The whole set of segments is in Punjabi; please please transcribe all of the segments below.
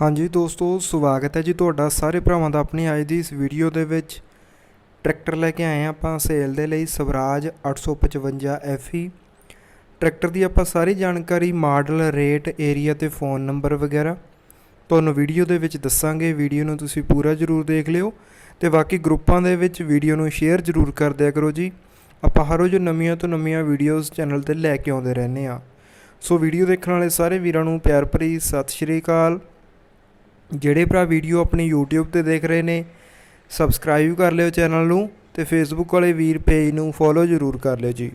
ਹਾਂਜੀ ਦੋਸਤੋ, ਸਵਾਗਤ ਹੈ ਜੀ ਤੁਹਾਡਾ ਸਾਰੇ ਭਰਾਵਾਂ ਦਾ ਆਪਣੀ ਅੱਜ ਦੀ ਇਸ ਵੀਡੀਓ ਦੇ ਵਿੱਚ। ਟਰੈਕਟਰ ਲੈ ਕੇ ਆਏ ਹਾਂ ਆਪਾਂ ਸੇਲ ਦੇ ਲਈ ਸਵਰਾਜ 855 FE ਟਰੈਕਟਰ ਦੀ ਆਪਾਂ ਸਾਰੀ ਜਾਣਕਾਰੀ, ਮਾਡਲ, ਰੇਟ ਏਰੀਆ ਤੇ ਫੋਨ ਨੰਬਰ ਵਗੈਰਾ ਤੁਹਾਨੂੰ ਵੀਡੀਓ ਦੇ ਵਿੱਚ ਦੱਸਾਂਗੇ। ਵੀਡੀਓ ਨੂੰ ਤੁਸੀਂ ਪੂਰਾ ਜ਼ਰੂਰ ਦੇਖ ਲਿਓ ਤੇ ਬਾਕੀ ਗਰੁੱਪਾਂ ਦੇ ਵਿੱਚ ਵੀਡੀਓ ਨੂੰ ਸ਼ੇਅਰ ਜ਼ਰੂਰ ਕਰ ਦਿਆ ਕਰੋ ਜੀ। ਆਪਾਂ ਹਰ ਰੋਜ਼ ਨਵੀਆਂ ਤੋਂ ਨਵੀਆਂ ਵੀਡੀਓਜ਼ ਚੈਨਲ ਤੇ ਲੈ ਕੇ ਆਉਂਦੇ ਰਹਿੰਦੇ ਆ ਸੋ ਵੀਡੀਓ ਦੇਖਣ ਵਾਲੇ ਸਾਰੇ ਵੀਰਾਂ ਨੂੰ ਪਿਆਰ ਭਰੀ ਸਤਿ ਸ਼੍ਰੀ ਅਕਾਲ। ਜਿਹੜੇ ਭਰਾ ਵੀਡੀਓ ਆਪਣੀ YouTube ਤੇ ਦੇਖ ਰਹੇ ਨੇ ਸਬਸਕ੍ਰਾਈਬ ਕਰ ਲਿਓ ਚੈਨਲ ਨੂੰ ਤੇ Facebook ਵਾਲੇ ਵੀਰ ਪੇਜ ਨੂੰ ਫੋਲੋ ਜ਼ਰੂਰ ਕਰ ਲਿਓ ਜੀ।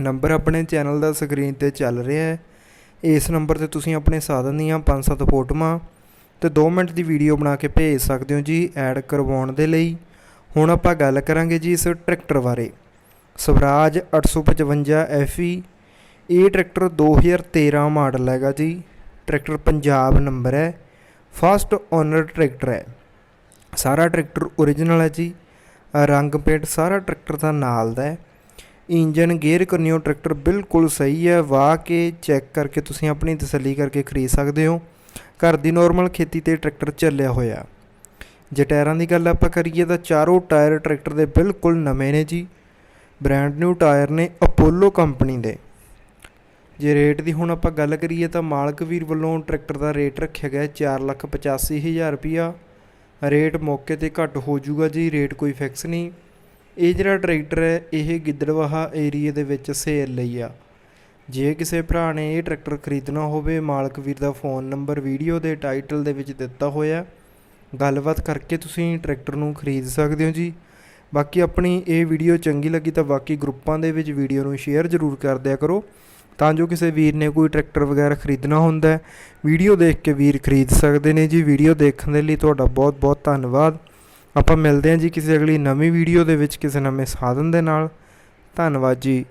ਨੰਬਰ ਆਪਣੇ ਚੈਨਲ ਦਾ ਸਕਰੀਨ ਤੇ ਚੱਲ ਰਿਹਾ ਹੈ। ਇਸ ਨੰਬਰ ਤੇ ਤੁਸੀਂ ਆਪਣੇ ਸਾਧਨ ਦੀਆਂ 5-7 ਫੋਟੋਆਂ ਤੇ 2 ਮਿੰਟ ਦੀ ਵੀਡੀਓ ਬਣਾ ਕੇ ਭੇਜ ਸਕਦੇ ਹੋ ਜੀ ਐਡ ਕਰਵਾਉਣ ਦੇ ਲਈ। ਹੁਣ ਆਪਾਂ ਗੱਲ ਕਰਾਂਗੇ ਜੀ ਇਸ ਟਰੈਕਟਰ ਬਾਰੇ। ਸਵਰਾਜ 855 FE ਇਹ ਟਰੈਕਟਰ 2013 ਮਾਡਲ ਹੈਗਾ ਜੀ। ਟਰੈਕਟਰ ਪੰਜਾਬ ਨੰਬਰ ਹੈ। ਫਸਟ ਓਨਰ ਟਰੈਕਟਰ ਹੈ। ਸਾਰਾ ਟਰੈਕਟਰ ਓਰੀਜਨਲ ਹੈ ਜੀ। ਰੰਗ ਪੇਂਟ ਸਾਰਾ ਟਰੈਕਟਰ ਦਾ ਨਾਲ ਦਾ ਹੈ। ਇੰਜਨ ਗੇਅਰ ਕਰਨਿਓ ਟਰੈਕਟਰ ਬਿਲਕੁਲ ਸਹੀ ਹੈ। ਵਾਹ ਕੇ ਚੈੱਕ ਕਰਕੇ ਤੁਸੀਂ ਆਪਣੀ ਤਸੱਲੀ ਕਰਕੇ ਖਰੀਦ ਸਕਦੇ ਹੋ। ਘਰ ਦੀ ਨਾਰਮਲ ਖੇਤੀ ਤੇ ਟਰੈਕਟਰ ਚੱਲਿਆ ਹੋਇਆ। ਜੇ ਟਾਇਰਾਂ ਦੀ ਗੱਲ ਆਪਾਂ ਕਰੀਏ ਤਾਂ ਚਾਰੋਂ ਟਾਇਰ ਟਰੈਕਟਰ ਦੇ ਬਿਲਕੁਲ ਨਵੇਂ ਨੇ ਜੀ। ਬ੍ਰਾਂਡ ਨਿਊ ਟਾਇਰ ਨੇ ਅਪੋਲੋ ਕੰਪਨੀ ਦੇ। ਜੇ ਰੇਟ ਦੀ ਹੁਣ ਆਪਾਂ ਗੱਲ ਕਰੀਏ ਤਾਂ ਮਾਲਕ ਵੀਰ ਵੱਲੋਂ ਟਰੈਕਟਰ ਦਾ ਰੇਟ ਰੱਖਿਆ ਗਿਆ 485000 ਰੁਪਿਆ ਰੇਟ ਮੌਕੇ ਤੇ ਘੱਟ ਹੋ ਜਾਊਗਾ ਜੀ, ਰੇਟ ਕੋਈ ਫਿਕਸ ਨਹੀਂ। ਇਹ ਜਿਹੜਾ ਟਰੈਕਟਰ ਹੈ, ਇਹ ਗਿੱਦੜਵਾਹਾ ਏਰੀਆ ਦੇ ਵਿੱਚ ਸੇਲ ਲਈ ਆ। ਜੇ ਕਿਸੇ ਭਰਾ ਨੇ ਇਹ ਟਰੈਕਟਰ ਖਰੀਦਣਾ ਹੋਵੇ, ਮਾਲਕ ਵੀਰ ਦਾ ਫੋਨ ਨੰਬਰ, ਵੀਡੀਓ ਦੇ ਟਾਈਟਲ ਦੇ ਵਿੱਚ ਦਿੱਤਾ ਹੋਇਆ ਗੱਲਬਾਤ ਕਰਕੇ ਤੁਸੀਂ ਟਰੈਕਟਰ ਨੂੰ ਖਰੀਦ ਸਕਦੇ ਹੋ ਜੀ। ਬਾਕੀ ਆਪਣੀ ਇਹ ਵੀਡੀਓ ਚੰਗੀ ਲੱਗੀ ਤਾਂ ਬਾਕੀ ਗਰੁੱਪਾਂ ਦੇ ਵਿੱਚ ਵੀਡੀਓ ਨੂੰ ਸ਼ੇਅਰ ਜ਼ਰੂਰ ਕਰ ਦਿਆ ਕਰੋ। ਤਾਂ ਜੋ ਕਿਸੇ ਵੀਰ ਨੇ ਕੋਈ ਟਰੈਕਟਰ ਵਗੈਰਾ ਖਰੀਦਣਾ ਹੁੰਦਾ ਹੈ। ਵੀਡੀਓ ਦੇਖ ਕੇ ਵੀਰ ਖਰੀਦ ਸਕਦੇ ਨੇ ਜੀ। ਵੀਡੀਓ ਦੇਖਣ ਦੇ ਲਈ ਤੁਹਾਡਾ ਬਹੁਤ ਬਹੁਤ ਧੰਨਵਾਦ। ਆਪਾਂ ਮਿਲਦੇ ਹਾਂ ਜੀ ਕਿਸੇ ਅਗਲੀ ਨਵੀਂ ਵੀਡੀਓ ਦੇ ਵਿੱਚ ਕਿਸੇ ਨਵੇਂ ਸਾਧਨ ਦੇ ਨਾਲ। ਧੰਨਵਾਦ ਜੀ।